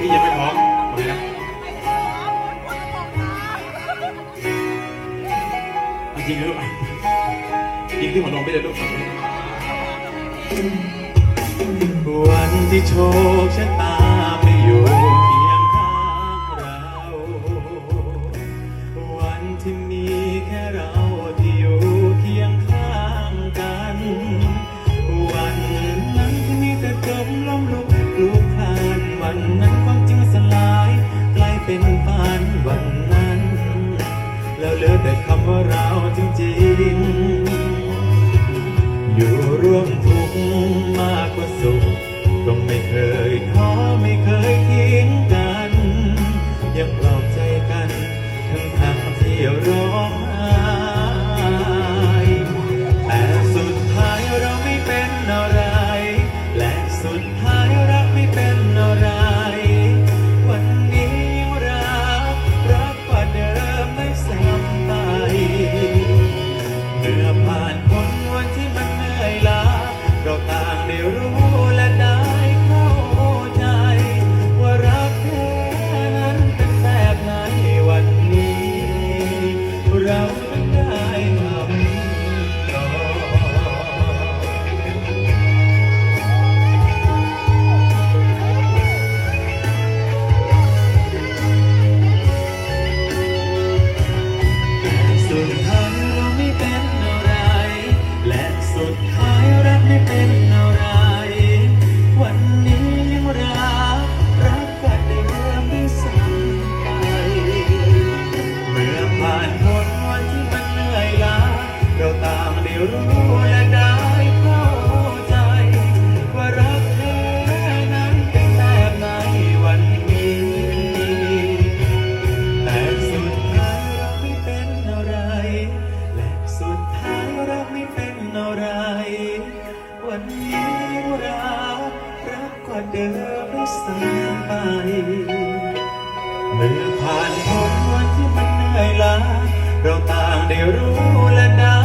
พี่ยังไม่พร้อมโอเคนะเอาจริงนะลูกยิงที่หัวนมไปเลยลูกวันที่โชคชะตาไม่อยู่ รู้และได้เข้าใจ ว่ารักแท้นั้นเป็นแบบไหนวันนี้ แต่สุดท้ายรักไม่เป็นอะไร และสุดท้ายรักไม่เป็นอะไวันนี้รักรักกว่าเดิมด้วยซ้ไปเมื่อผ่านพ้นวันที่มันเหนื่อยล้าเราต่างได้รู้และได้